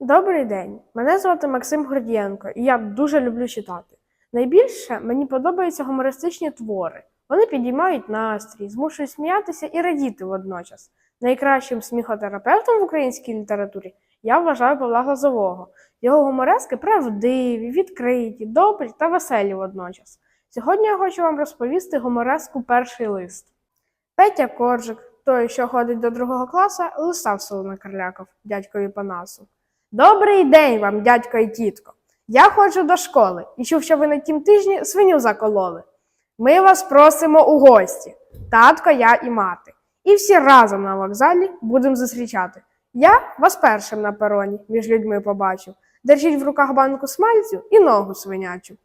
Добрий день. Мене звати Максим Гордієнко, і я дуже люблю читати. Найбільше мені подобаються гумористичні твори. Вони підіймають настрій, змушують сміятися і радіти водночас. Найкращим сміхотерапевтом в українській літературі я вважаю Павла Глазового. Його гуморески правдиві, відкриті, добрі та веселі водночас. Сьогодні я хочу вам розповісти гумореску Перший лист. Петя Коржик, той, що ходить до другого класу, листа в село накарлякав дядькові Панасу. Добрий день вам, дядько і тітко. Я ходжу до школи і чув, що ви на тім тижні свиню закололи. Ми вас просимо у гості, татко, я і мати. І всі разом на вокзалі будемо зустрічати. Я вас першим на пероні між людьми побачив. Держіть в руках банку смальцю і ногу свинячу.